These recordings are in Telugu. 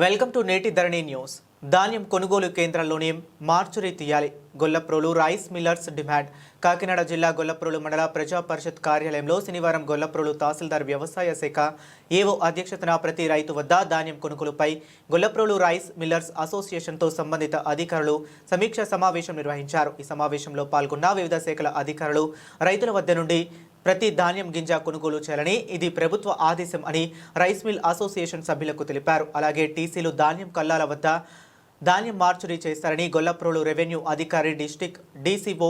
వెల్కమ్ టు నేటి ధరణి న్యూస్. ధాన్యం కొనుగోలు కేంద్రాల్లోనే మార్చురీ తీయాలి. Gollaprolu rice millers demand. Kakinada జిల్లా గొల్లప్రోలు మండల ప్రజా పరిషత్ కార్యాలయంలో శనివారం గొల్లప్రోలు తహసీల్దార్ వ్యవసాయ శాఖ ఏవో అధ్యక్షతన ప్రతి రైతు వద్ద ధాన్యం కొనుగోలుపై గొల్లప్రోలు రైస్ మిల్లర్స్ అసోసియేషన్తో సంబంధిత అధికారులు సమీక్ష సమావేశం నిర్వహించారు. ఈ సమావేశంలో పాల్గొన్న వివిధ శాఖల అధికారులు రైతుల వద్ద నుండి ప్రతి ధాన్యం గింజ కొనుగోలు చేయాలని ఇది ప్రభుత్వ ఆదేశం అని రైస్ మిల్ అసోసియేషన్ సభ్యులకు తెలిపారు. అలాగే టీసీలు ధాన్యం కల్లాల వద్ద ధాన్యం మార్చురీ చేస్తారని గొల్లప్రోలు రెవెన్యూ అధికారి డిస్టిక్ డీసీఓ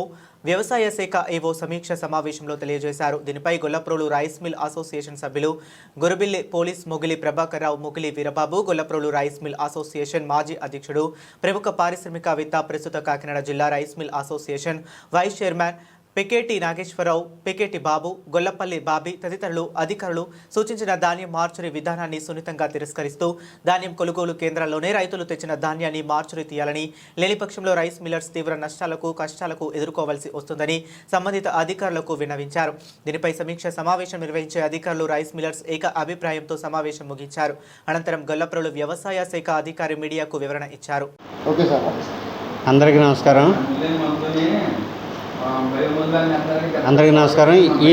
వ్యవసాయ శాఖ ఏవో సమీక్ష సమావేశంలో తెలియజేశారు. దీనిపై గొల్లప్రోలు రైస్ మిల్ అసోసియేషన్ సభ్యులు Gurubilli police Mogili Prabhakar Rao Mugili Veerababu Gollaprolu rice mill association మాజీ అధ్యక్షుడు ప్రముఖ పారిశ్రామికవేత్త ప్రస్తుత కాకినాడ జిల్లా rice mill association vice chairman Peketi Nageswararao Peketi Babu Gollapalli Bobby తదితరులు అధికారులు సూచించిన ధాన్యం మార్చురీ విధానాన్ని సున్నితంగా తిరస్కరిస్తూ ధాన్యం కొనుగోలు కేంద్రాల్లోనే రైతులు తెచ్చిన ధాన్యాన్ని మార్చురీ తీయాలని లేని పక్షంలో రైస్ మిల్లర్స్ తీవ్ర నష్టాలకు కష్టాలకు ఎదుర్కోవాల్సి వస్తుందని సంబంధిత అధికారులకు విన్నవించారు. దీనిపై సమీక్ష సమావేశం నిర్వహించే అధికారులు రైస్ మిల్లర్స్ ఏక అభిప్రాయంతో సమావేశం ముగించారు. అనంతరం గొల్లప్రోలు వ్యవసాయ శాఖ అధికారి మీడియాకు వివరణ ఇచ్చారు. Okay sir. అందరికీ నమస్కారం. అందరికీ నమస్కారం. ఈ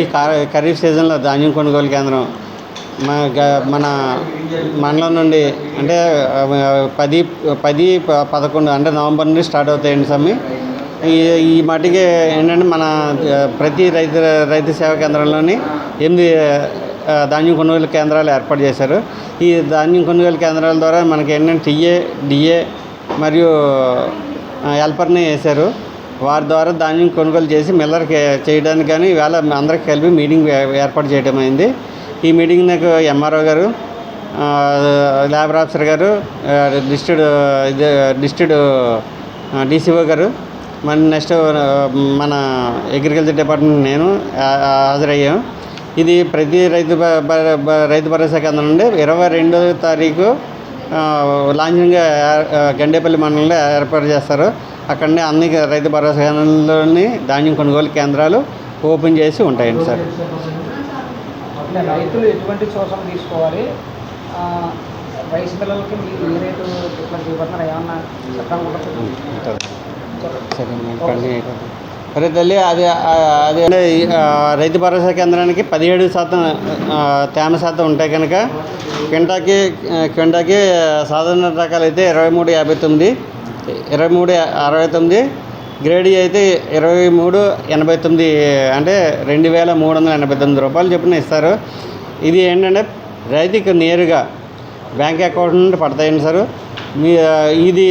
ఖరీఫ్ సీజన్లో ధాన్యం కొనుగోలు కేంద్రం మన మన మండలం నుండి అంటే పది పది పదకొండు అంటే నవంబర్ నుండి స్టార్ట్ అవుతాయండి సమ్మె ఈ ఈ మటుకి ఏంటంటే మన ప్రతి రైతు రైతు సేవా కేంద్రంలోని ఎనిమిది ధాన్యం కొనుగోలు కేంద్రాలు ఏర్పాటు చేశారు. ఈ ధాన్యం కొనుగోలు కేంద్రాల ద్వారా మనకి ఏంటంటే టీఏ డిఏ మరియు హెల్పర్ని వేశారు. వారి ద్వారా ధాన్యం కొనుగోలు చేసి మిల్లర్కి చేయడానికి కానీ ఇవాళ అందరికి కలిపి మీటింగ్ ఏర్పాటు చేయడం అయింది. ఈ మీటింగ్ నాకు ఎంఆర్ఓ గారు లేబర్ ఆఫీసర్ గారు డిస్ట్రిక్ట్ ఇది డిస్ట్రిక్ట్ డీసీఓ గారు మన నెక్స్ట్ మన అగ్రికల్చర్ డిపార్ట్మెంట్ నేను ఆ, హాజరయ్యాం. ఇది ప్రతి రైతు భ- రైతు భరోసా కేంద్రం నుండి ఇరవై రెండో తారీఖు లాంఛనంగా గండేపల్లి మండలంలో ఏర్పాటు చేస్తారు. అక్కడనే అన్ని రైతు భరోసా కేంద్రంలోని ధాన్యం కొనుగోలు కేంద్రాలు ఓపెన్ చేసి ఉంటాయండి సార్. రైతులు ఎటువంటి సూచనలు తీసుకోవాలి. ఏ రేటు ఇట్లా చూపడుతున్నారు ఏమన్నా అయిపోతుంది. సరే తల్లి అది అది రైతు భరోసా కేంద్రానికి పదిహేడు శాతం తేమ శాతం ఉంటాయి కనుక క్వింటాకి క్వింటాకి సాధారణ రకాలు అయితే ఇరవై మూడు యాభై తొమ్మిది ఇరవై మూడు అరవై తొమ్మిది గ్రేడ్ అయితే ఇరవై మూడు ఎనభై తొమ్మిది అంటే రెండు వేల మూడు వందల ఎనభై తొమ్మిది రూపాయలు చొప్పున ఇస్తారు. ఇది ఏంటంటే రైతుకి నేరుగా బ్యాంక్ అకౌంట్ నుండి పడతాయండి సార్. మీ ఇది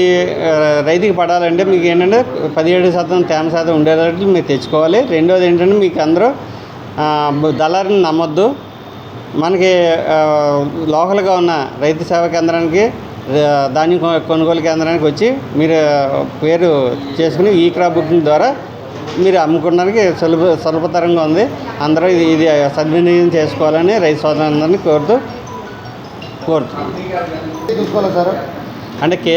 రైతుకి పడాలంటే మీకు ఏంటంటే పదిహేడు శాతం తేమ శాతం ఉండేటట్లు మీరు తెచ్చుకోవాలి. రెండోది ఏంటంటే మీకు అందరూ దళారిని నమ్మొద్దు. మనకి లోకల్గా ఉన్న రైతు సేవా కేంద్రానికి ధాన్యం కొనుగోలు కేంద్రానికి వచ్చి మీరు పేరు చేసుకుని ఈ క్రాప్ బుకింగ్ ద్వారా మీరు అమ్ముకోవడానికి సులభ సులభతరంగా ఉంది. అందరూ ఇది ఇది సద్వినియోగం చేసుకోవాలని రైతు సోదరులందరినీ కోరుతూ కోరుతున్నాను సార్? అంటే కే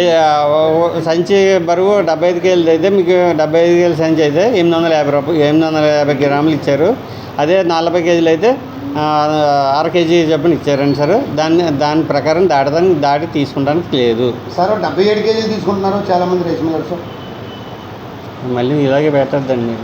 సంచి బరువు డెబ్బై ఐదు కేజీలు అయితే మీకు డెబ్బై ఐదు కేజీల సంచి అయితే ఎనిమిది వందల యాభై రూపాయలు ఎనిమిది వందల యాభై గ్రాములు ఇచ్చారు. అదే నలభై కేజీలు అయితే అర కేజీ చొప్పున ఇచ్చారండి సార్. దాన్ని దాని ప్రకారం దాటడానికి దాటి తీసుకుంటానికి లేదు. సార్ డెబ్బై ఏడు కేజీలు తీసుకుంటున్నారు చాలా మంది రైస్ మిల్లర్స్ మళ్ళీ ఇలాగే పెట్టద్దండి.